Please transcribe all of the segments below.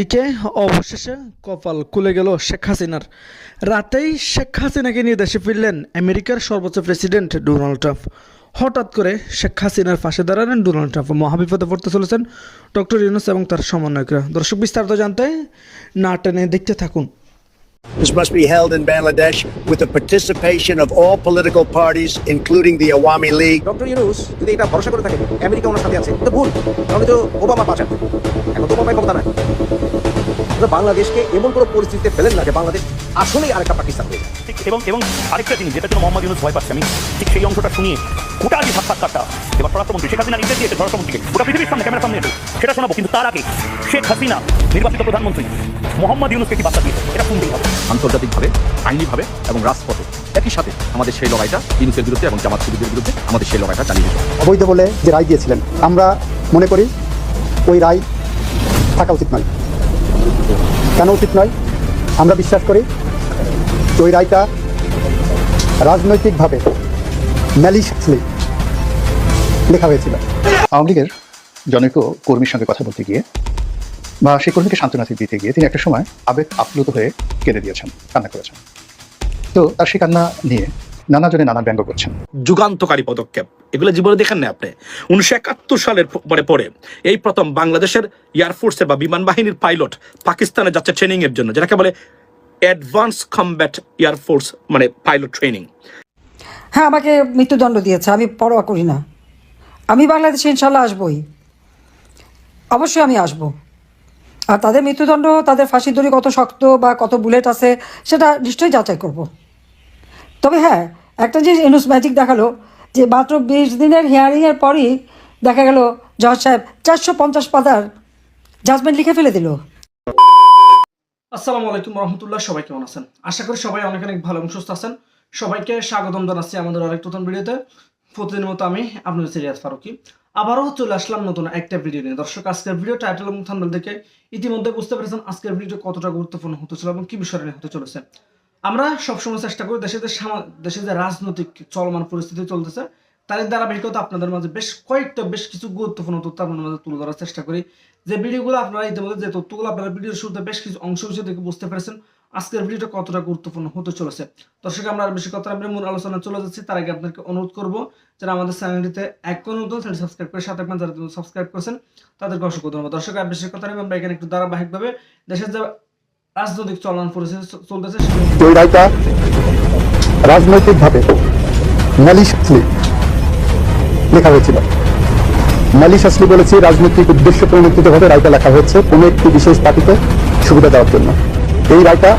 এদিকে অবশেষে কপাল খুলে গেল শেখ হাসিনার। রাতেই শেখ হাসিনাকে নিয়ে দেশে ফিরলেন আমেরিকার সর্বোচ্চ প্রেসিডেন্ট ডোনাল্ড ট্রাম্প। হঠাৎ করে শেখ হাসিনার পাশে দাঁড়ালেন ডোনাল্ড ট্রাম্প। মহাবিপদে পড়তে চলেছেন ডক্টর ইউনুস এবং তার সমন্বয়করা। দর্শক বিস্তারিত জানতে না টেনে দেখতে থাকুন। This must be held in Bangladesh with the participation of all political parties, including the Awami League. Doctor Yunus যদি এটা ভরসা করে থাকে আমেরিকা ওনার সাথে আছে তো ভুল। তাহলে তো ওবামা পাচার এখন তো ওবামায় ক্ষমতা নাই তো বাংলাদেশকে এমন কোনো পরিস্থিতিতে ফেলেন না যে বাংলাদেশ আসলেই আরেকটা পাকিস্তান হয়ে যায়। ঠিক এবং এবং আরেকটা জিনিস যেটা জন্য মোহাম্মদ ইউনুস ভয় পাচ্ছে আমি ঠিক সেই অংশটা শুনিয়ে গোটা যে সাক্ষাৎকারটা এবার পররাষ্ট্রমন্ত্রী শেখ হাসিনা নিজে দিয়েছে পররাষ্ট্রমন্ত্রীকে গোটা পৃথিবীর সামনে ক্যামেরার সামনে সেটা শোনাবো কিন্তু তার আগে শেখ হাসিনা নির্বাচিত প্রধানমন্ত্রী মোহাম্মদ ইউনুসকে কি বার্তা দিয়েছে? এটা শুনতেই হবে। আন্তর্জাতিকভাবে আইনিভাবে এবং রাজপথে একই সাথে আমাদের সেই লড়াইটা ইউনুসের বিরুদ্ধে এবং জামাত শিবিরের বিরুদ্ধে আমাদের সেই লড়াইটা চালিয়ে যেতে অবৈধ বলে যে রায় দিয়েছিলেন আমরা মনে করি ওই রায় থাকা উচিত নয়। কেন উচিত নয়? আমরা বিশ্বাস করি ওই রায়টা রাজনৈতিকভাবে ম্যালিশাসলি লেখা হয়েছিল। আওয়ামী লীগের জনৈক কর্মীর সঙ্গে কথা বলতে গিয়ে বা সেই কর্মীকে সান্ত্বনা দিতে গিয়ে তিনি একটা সময় আবেগ আপ্লুত হয়ে কেঁদে দিয়েছেন, কান্না করেছেন। তো তার সেই কান্না নিয়ে নানা জনে নানা ব্যঙ্গ করছেন। যুগান্তকারী পদক্ষেপ। এগুলো জীবনে দেখেন না আপনি? উনিশশো একাত্তর সালের পরে পরে এই প্রথম বাংলাদেশের এয়ারফোর্সের বা বিমান বাহিনীর পাইলট পাকিস্তানে যাচ্ছে ট্রেনিং এর জন্য যেটাকে বলে অ্যাডভান্স কমব্যাট এয়ারফোর্স মানে পাইলট ট্রেনিং হ্যাঁ আমাকে মৃত্যুদণ্ড দিয়েছে আমি পরোয়া করি না। আমি বাংলাদেশে ইনশাল্লাহ আসবই। অবশ্যই আমি আসব। আর তাদের মৃত্যুদণ্ড তাদের ফাঁসি দড়ি কত শক্ত বা কত বুলেট আছে সেটা নিশ্চয়ই যাচাই করব। তবে হ্যাঁ একটা জিনিস এনুস ম্যাজিক দেখাল, যে মাত্র বিশ দিনের হিয়ারিংয়ের পরই দেখা গেল জজ সাহেব চারশো পঞ্চাশ পাতার জাজমেন্ট লিখে ফেলে দিল। আসসালামু আলাইকুম রহমতুল্লাহ, সবাই কেমন আছেন? আশা করি সবাই অনেক অনেক ভালো এবং সুস্থ আছেন। সবাইকে স্বাগতম জানাচ্ছি আমাদের আরেক নতুন ভিডিওতে। প্রতিদিনের মতো আমি আপনাদের সিরিয়াস ফারুকি। আবারও চলে আসলাম নতুন একটা ভিডিও নিয়ে। দর্শক, আজকের ভিডিও টাইটেল এবং থাম্বনেল দেখে ইতিমধ্যে বুঝতে পেরেছেন আজকের ভিডিও কতটা গুরুত্বপূর্ণ হতে চলে এবং কি বিষয় নিয়ে হতে চলেছে। আমরা সবসময় চেষ্টা করি দেশে যে দেশে যে রাজনৈতিক চলমান পরিস্থিতি চলতেছে তার ধারাবাহিকতা আপনাদের মাঝে বেশ কয়েকটা বেশ কিছু গুরুত্বপূর্ণ তথ্য আপনাদের মাঝে তুলে ধরার চেষ্টা করি। যে ভিডিওগুলো আপনারা ইতিমধ্যে যে তথ্যগুলো আপনারা ভিডিওর শুরুতে বেশ কিছু অংশ বিষয় থেকে বুঝতে পেরেছেন, আজকের ভিডিওটা কতটা গুরুত্বপূর্ণ হতে চলেছে। দর্শক, আমরা আর বেশি কথা আমরা মূল আলোচনা চলে যাচ্ছি। তার আগে আপনাকে অনুরোধ করব যারা আমাদের চ্যানেলটিতে এক নতুন চ্যানেল সাবস্ক্রাইব করে সাথে যারা সাবস্ক্রাইব করেছেন, তাদেরকে অসংখ্য ধন্যবাদ। দর্শক, আর বেশি কথা আমরা এখানে একটু ধারাবাহিকভাবে দেশের যে রাজনৈতিক চলমান পরিস্থিতি চলতেছে ওই রায়টা রাজনৈতিকভাবে ম্যালিশাসলি লেখা হয়েছিল। ম্যালিশাসলি বলেছি, রাজনৈতিক উদ্দেশ্য প্রণোদিতভাবে রায়টা লেখা হয়েছে কোনো একটি বিশেষ পার্টিকে সুবিধা দেওয়ার জন্য। এই রায়টা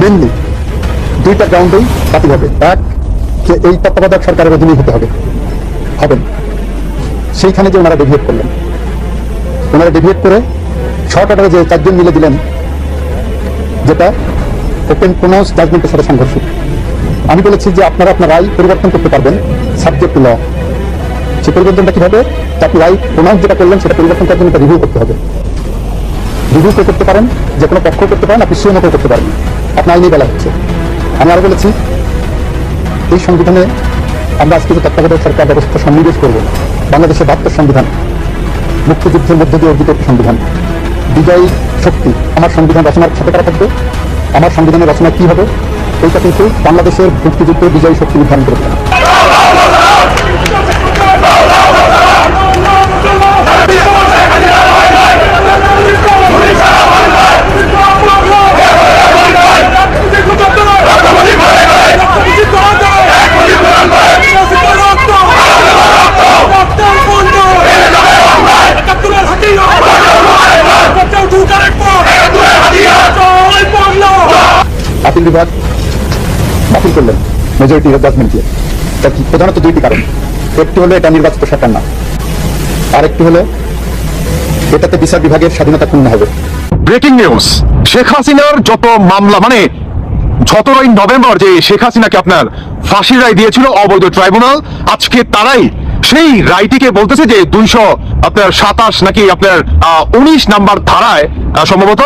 মেনলি দুইটা গ্রাউন্ডেই বাতিল হবে। এক, যে এই তত্ত্বাবধায়ক সরকারের অধীনে হতে হবে। হবেন। সেইখানে যে ওনারা ডেভিয়েট করলেন। ওনারা ডেভিয়েট করে শর্ট অর্ডারে যে চারজন মিলে দিলেন যেটা ওপেন প্রোনাউন্স জাজমেন্টের সাথে সংঘর্ষ। আমি বলেছি যে আপনারা আপনার রায় পরিবর্তন করতে পারবেন সাবজেক্ট ল সেই পরিবর্তনটা কীভাবে? আপনি রায় প্রোনাউন্স যেটা করলেন, সেটা পরিবর্তন করার জন্য রিভিউ করতে হবে। রিভিউ করতে পারেন, যে কোনো পক্ষ করতে পারেন, আপনি সিএমও করতে পারেন। আপনার আইনে বেলা হচ্ছে। আমি আরও বলেছি, এই সংবিধানে আমরা আজকে যে তত্ত্বাবধায়ক সরকার ব্যবস্থা সন্নিবেশ করব, বাংলাদেশের বাহাত্তর সংবিধান, মুক্তিযুদ্ধের মধ্য দিয়ে অর্জিত সংবিধান। বিজয়ী শক্তি আমার সংবিধান রচনার সাথে তারা থাকবে? আমার সংবিধানের রচনা কী হবে? এইটা কিন্তু বাংলাদেশের মুক্তিযুদ্ধের বিজয়ী শক্তি নির্ধারণ করবে আপিল বিভাগ বাতিল করলেন। মেজরিটি জাজমেন্ট দিয়ে। তার প্রধানত দুইটি কারণ। একটি হলো এটা নির্বাচিত সরকার না। আরেকটি হলো এটাতে বিচার বিভাগের স্বাধীনতা ক্ষুণ্ণ হবে। ব্রেকিং নিউজ শেখ হাসিনার যত মামলা মানে সতেরোই নভেম্বর যে শেখ হাসিনাকে আপনার ফাঁসির রায় দিয়েছিল অবৈধ ট্রাইব্যুনাল, আজকে তারাই সেই রায়টিকে বলতেছে যে দুইশো আপনার সাতাশ নাকি আপনার উনিশ নাম্বার ধারায় সম্ভবত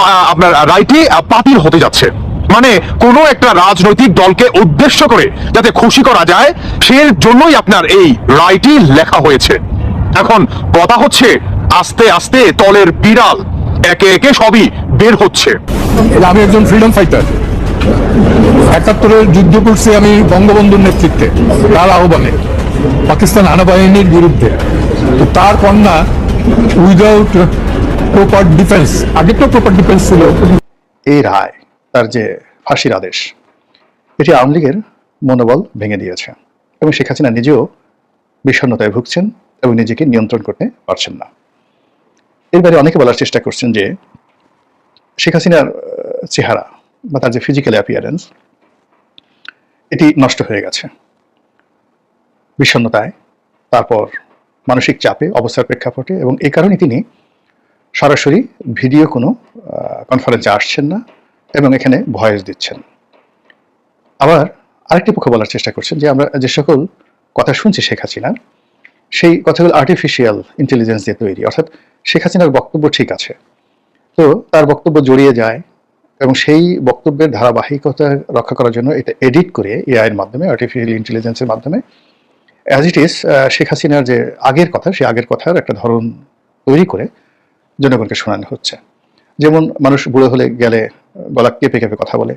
আপনার রায়টি আহ, বাতিল হতে যাচ্ছে। মানে কোনো একটা রাজনৈতিক দলকে উদ্দেশ্য করে যাতে খুশি করা যায় সে জন্যই আপনার এই রায়টি লেখা হয়েছে। এখন কথা হচ্ছে আস্তে আস্তে তলের বিড়াল একে একে সবই বের হচ্ছে। আমি একজন ফ্রিডম ফাইটার একাত্তরের যুদ্ধ করছি আমি বঙ্গবন্ধুর নেতৃত্বে তার আহ্বানে। পাকিস্তান আনাবাহিনীর বিরুদ্ধে। তার কন্যা উইদাউট প্রপার ডিফেন্স আগে তো প্রপার ডিফেন্স ছিল। এই রায় তার যে ফাঁসির আদেশ, এটি আওয়ামী লীগের মনোবল ভেঙে দিয়েছে এবং শেখ হাসিনা নিজেও বিষণ্ণতায় ভুগছেন এবং নিজেকে নিয়ন্ত্রণ করতে পারছেন না। এর বাইরে অনেকে বলার চেষ্টা করছেন যে শেখ হাসিনার চেহারা বা তার যে ফিজিক্যাল অ্যাপিয়ারেন্স এটি নষ্ট হয়ে গেছে। বিষণ্ণতায়, তারপর মানসিক চাপে, অবস্থার প্রেক্ষাপটে এবং এই কারণে তিনি সরাসরি ভিডিও কোনো কনফারেন্সে আসছেন না এবং এখানে ভয়েস দিচ্ছেন। আবার আরেকটি পক্ষ বলার চেষ্টা করছেন যে আমরা যে সকল কথা শুনছি শেখ হাসিনার সেই কথাগুলো আর্টিফিশিয়াল ইন্টেলিজেন্স দিয়ে তৈরি। অর্থাৎ শেখ হাসিনার বক্তব্য ঠিক আছে। তো তার বক্তব্য জড়িয়ে যায় এবং সেই বক্তব্যের ধারাবাহিকতা রক্ষা করার জন্য এটা এডিট করে এআই এর মাধ্যমে আর্টিফিশিয়াল ইন্টেলিজেন্সের মাধ্যমে অ্যাজ ইট ইজ শেখ হাসিনার যে আগের কথা, সেই আগের কথার একটা ধরন তৈরি করে জনগণকে শোনানো হচ্ছে। যেমন মানুষ বুড়ো হলে গেলে গলা কেঁপে কেঁপে কথা বলে।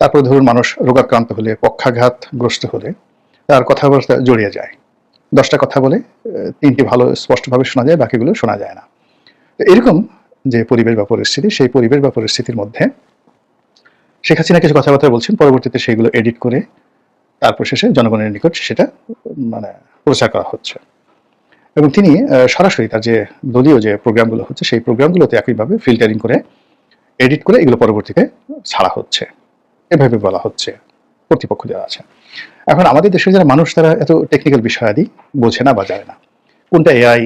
তারপর ধরুন মানুষ রোগাক্রান্ত হলে পক্ষাঘাতগ্রস্ত হলে তার কথাবার্তা জড়িয়ে যায়। দশটা কথা বলে, তিনটি ভালো স্পষ্টভাবে শোনা যায়, বাকিগুলো শোনা যায় না। এরকম যে পরিবেশ বা পরিস্থিতি, সেই পরিবেশ বা পরিস্থিতির মধ্যে শেখ হাসিনা কিছু কথাবার্তা বলছেন, পরবর্তীতে সেইগুলো এডিট করে তারপর শেষে জনগণের নিকট সেটা মানে প্রচার করা হচ্ছে। এবং তিনি সরাসরি তার যে দলীয় যে প্রোগ্রামগুলো হচ্ছে, সেই প্রোগ্রামগুলোতে একইভাবে ফিল্টারিং করে, এডিট করে এগুলো পরবর্তীতে ছাড়া হচ্ছে। এভাবে বলা হচ্ছে, কর্তৃপক্ষ দেওয়া আছে। এখন আমাদের দেশের যারা মানুষ, তারা এত টেকনিক্যাল বিষয়াদি বোঝে না বা জানে না। কোনটা এআই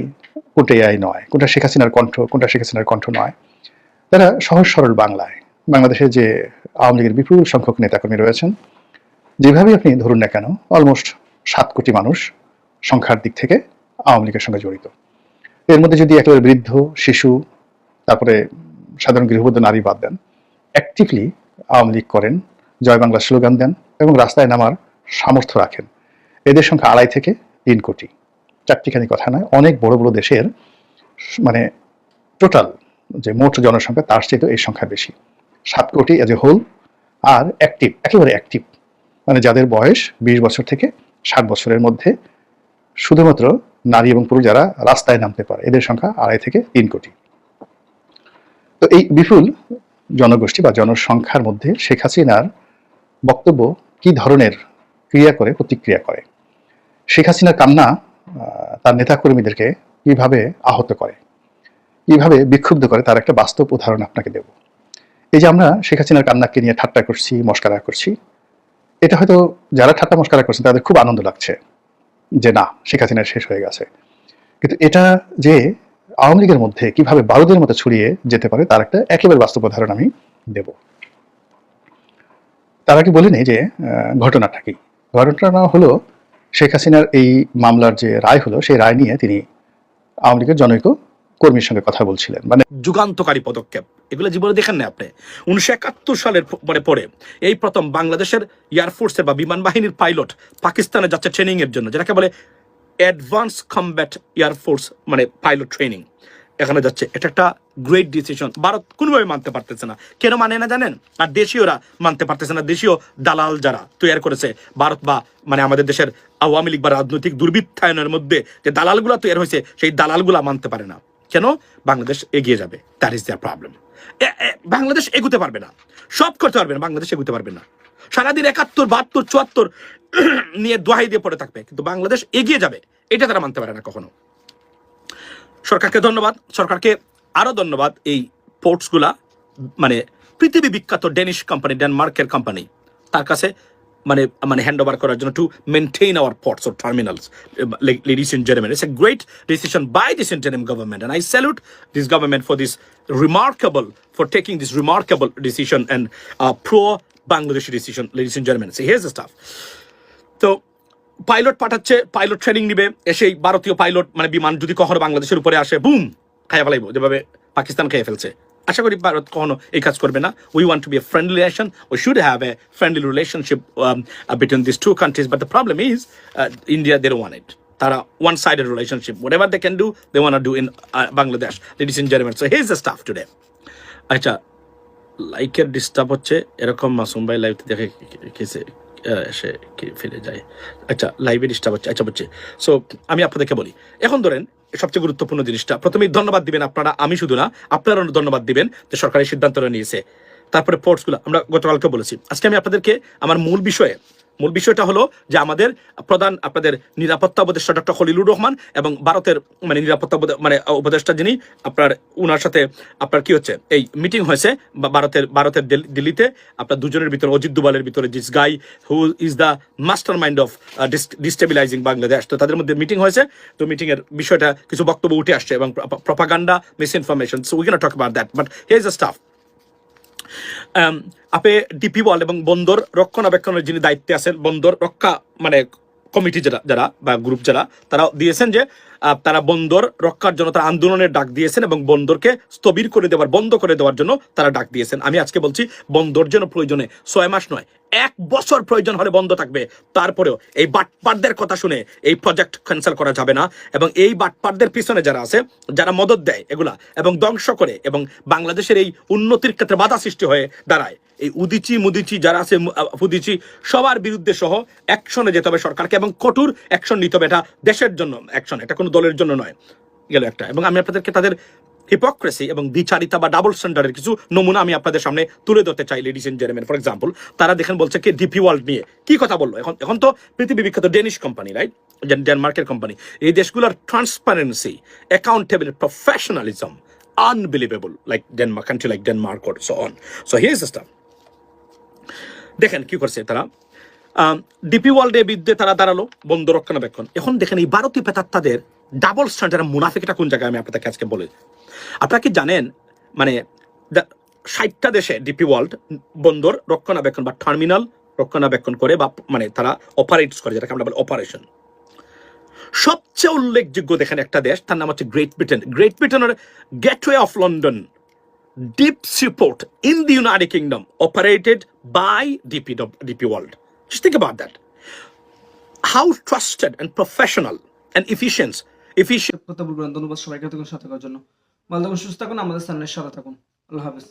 কোনটা এআই নয়, কোনটা শেখ হাসিনার কণ্ঠ, কোনটা শেখ হাসিনার কণ্ঠ নয়। তারা সহজ সরল বাংলায় বাংলাদেশে যে আওয়ামী লীগের বিপুল সংখ্যক নেতাকর্মী রয়েছেন যেভাবে আপনি ধরুন না কেন অলমোস্ট সাত কোটি মানুষ সংখ্যার দিক থেকে আওয়ামী লীগের সঙ্গে জড়িত। এর মধ্যে যদি একেবারে বৃদ্ধ, শিশু, তারপরে সাধারণ গৃহবধূ নারী বাদ দেন অ্যাক্টিভলি আওয়ামী লীগ করেন, জয় বাংলা স্লোগান দেন এবং রাস্তায় নামার সামর্থ্য রাখেন। এদের সংখ্যা আড়াই থেকে তিন কোটি। চারটিখানি কথা নয়, অনেক বড় বড় দেশের মানে টোটাল যে মোট জনসংখ্যা, তার চেয়ে এই সংখ্যা বেশি। সাত কোটি এজ এ হোল আর অ্যাক্টিভ একেবারে অ্যাক্টিভ মানে যাদের বয়স বিশ বছর থেকে ষাট বছরের মধ্যে শুধুমাত্র নারী এবং পুরুষ যারা রাস্তায় নামতে পারে, এদের সংখ্যা আড়াই থেকে তিন কোটি। তো এই বিপুল জনগোষ্ঠী বা জনসংখ্যার মধ্যে শেখ হাসিনার বক্তব্য কি ধরনের ক্রিয়া করে, প্রতিক্রিয়া করে? শেখ হাসিনার কান্না তার নেতাকর্মীদেরকে কীভাবে আহত করে? কীভাবে বিক্ষুব্ধ করে? তার একটা বাস্তব উদাহরণ আপনাকে দেব। এই যে আমরা শেখ হাসিনার কান্নাকে নিয়ে ঠাট্টা করছি, মস্কারা করছি, এটা হয়তো যারা ঠাট্টা মস্কারা করছেন তাদের খুব আনন্দ লাগছে। যে না, শেখ হাসিনা শেষ হয়ে গেছে। কিন্তু এটা যে আওয়ামী লীগের মধ্যে কীভাবে বারুদের মতো ছড়িয়ে যেতে পারে, তার একটা একেবারে বাস্তব উদাহরণ আমি দেব। তার আগে বলিনি যে ঘটনাটা কি? ঘটনাটা হলো শেখ হাসিনার এই মামলার যে রায় হলো, সেই রায় নিয়ে তিনি আওয়ামী লীগের জনৈক কর্মীর সঙ্গে কথা বলছিলেন। মানে যুগান্তকারী পদক্ষেপ। এগুলো জীবনে দেখেন না আপনি। উনিশশো একাত্তর সালের মানে পরে এই প্রথম বাংলাদেশের এয়ারফোর্সের বা বিমান বাহিনীর পাইলট পাকিস্তানে যাচ্ছে ট্রেনিং এর জন্য, যেটাকে বলে অ্যাডভান্স কমব্যাট এয়ারফোর্স মানে পাইলট ট্রেনিং এখানে যাচ্ছে। এটা একটা গ্রেট ডিসিশন ভারত কোনোভাবে মানতে পারতেছে না। কেন মানে না জানেন? আর দেশীয়রা মানতে পারতেছে না। দেশীয় দালাল যারা তৈরি করেছে, ভারত বা মানে আমাদের দেশের আওয়ামী লীগ বা রাজনৈতিক দুর্বৃত্তায়নের মধ্যে যে দালালগুলা তৈরি হয়েছে, সেই দালালগুলা মানতে পারে না। কেন? বাংলাদেশ এগিয়ে যাবে। That is their problem Bangladesh এগুতে পারবে না। সব করতে পারবে না, বাংলাদেশ এগুতে পারবে না। সারাদিন একাত্তর, বাহাত্তর, চুয়াত্তর নিয়ে দোহাই দিয়ে পড়ে থাকবে, কিন্তু বাংলাদেশ এগিয়ে যাবে, এটা তারা মানতে পারে না কখনো। সরকারকে ধন্যবাদ, সরকারকে আরও ধন্যবাদ এই পোর্টসগুলা মানে পৃথিবী বিখ্যাত ডেনিশ কোম্পানি, ডেনমার্কের কোম্পানি, তার কাছে মানে মানে হ্যান্ড ওভার করার জন্য to maintain our ports or terminals ladies and gentleman it's a great decision by this interim government this government for this remarkable for taking this remarkable decision and uh, pro Bangladeshi decision ladies and gentlemen. So here's the stuff. তো pilot পাঠাচ্ছে pilot training নিবে এসেই ভারতীয় pilot মানে বিমান যদি কখনো বাংলাদেশের উপরে আসে বুম খাইয়া ফেলাইবো। যেভাবে পাকিস্তান খেয়ে ফেলছে। আশা করি ভারত কখনো এই কাজ করবে না। We want to be a friendly relation we should have a friendly relationship between this two countries but the problem is India there want it তারা one sided relationship whatever they can do they want do in Bangladesh ladies and gentleman so here's the stuff today আচ্ছা লাইকের disturb হচ্ছে, এরকম মাসুম ভাই live দেখে কেসে এসে ফিরে যায়। আচ্ছা লাইভে ডিস্টার্ব হচ্ছে আচ্ছা হচ্ছে সো আমি আপনাদেরকে বলি, এখন ধরেন সবচেয়ে গুরুত্বপূর্ণ জিনিসটা। প্রথমেই ধন্যবাদ দিবেন আপনারা, আমি শুধু না আপনারা ধন্যবাদ দিবেন যে সরকারের সিদ্ধান্তটা নিয়েছে। তারপরে পোর্টসগুলো আমরা গতকালকে বলেছি। আজকে আমি আপনাদেরকে আমার মূল বিষয়ে মূল বিষয়টা হলো যে আমাদের প্রধান আপনাদের নিরাপত্তা উপদেষ্টা ডক্টর খলিলুর রহমান এবং ভারতের মানে নিরাপত্তা মানে উপদেষ্টা যিনি আপনার উনার সাথে আপনার কি হচ্ছে এই মিটিং হয়েছে ভারতের ভারতের দিল- দিল্লিতে আপনার দুজনের ভিতরে অজিত দুবালের ভিতরে this guy who is the master mind of destabilizing Bangladesh. তো তাদের মধ্যে মিটিং হয়েছে তো মিটিংয়ের বিষয়টা কিছু বক্তব্য উঠে আসছে এবং propaganda miss information so we can talk about that but here the staff um, আপে ডিপি বল এবং বন্দর রক্ষণাবেক্ষণের যিনি দায়িত্বে আছেন বন্দর রক্ষা মানে কমিটি যারা যারা বা গ্রুপ যারা, তারা দিয়েছেন যে তারা বন্দর রক্ষার জন্য তারা আন্দোলনের ডাক দিয়েছেন এবং বন্দরকে স্থবির করে দেওয়ার, বন্ধ করে দেওয়ার জন্য তারা ডাক দিয়েছেন। আমি আজকে বলছি, বন্দর যেন প্রয়োজনে ছয় মাস নয়, এক বছর প্রয়োজন হলে বন্ধ থাকবে। তারপরেও এই বাটপারদের কথা শুনে এই প্রজেক্ট ক্যান্সেল করা যাবে না এবং এই বাটপারদের পিছনে যারা আছে, যারা মদত দেয় এগুলা এবং ধ্বংস করে এবং বাংলাদেশের এই উন্নতির ক্ষেত্রে বাধা সৃষ্টি হয়ে দাঁড়ায়। এই উদিচি মুদিচি, যারা আছে ফুদিচি, সবার বিরুদ্ধে সহ অ্যাকশনে যেতে হবে সরকারকে এবং কঠোর অ্যাকশন নিতে হবে। এটা দেশের জন্য অ্যাকশন এটা কোনো দলের জন্য নয়। গেল একটা। এবং আমি আপনাদেরকে তাদের হিপোক্রেসি এবং বিচারিতা বা ডাবল স্ট্যান্ডার্ডের কিছু নমুনা আমি আপনাদের সামনে তুলে ধরতে চাই ladies and gentleman for example তারা দেখেন বলছে কি ডিপি ওয়ার্ল্ড নিয়ে। কি কথা বলল? এখন এখন তো পৃথিবী বিখ্যাত ডেনিশ কোম্পানি রাইট ডেনমার্কের কোম্পানি এই দেশগুলোর transparency accountable professionalism unbelievable like Denmark country like Denmark or so on so here system দেখেন কি করছে তারা? ডিপি ওয়ার্ল্ডের বিরুদ্ধে তারা দাঁড়াল, বন্ধ রক্ষণাবেক্ষণ। এখন দেখেন এই ভারতীয় পেতাত্তাদের ডাবল স্ট্যান্ডার্ড মুনাফিকটা কোন জায়গায় আমি আপনাদেরকে আজকে বলি আপনারা কি জানেন মানে ষাটটা দেশে ডিপি ওয়ার্ল্ড বন্দর রক্ষণাবেক্ষণ বা টার্মিনাল রক্ষণাবেক্ষণ করে বা মানে তারা অপারেটস করে, যেটাকে আমরা বলি অপারেশন সবচেয়ে উল্লেখযোগ্য দেখেন একটা দেশ, তার নাম হচ্ছে গ্রেট ব্রিটেন গ্রেট ব্রিটেনের gateway of London deep support in the United Kingdom operated by DP, DP World. Just think about that. How trusted and professional and efficient, efficient ধন্যবাদ সবাইকে এতক্ষণ সাথে জন্য থাকুন সুস্থ থাকুন আমাদের সামনে সারা থাকুন আল্লাহ হাফেজ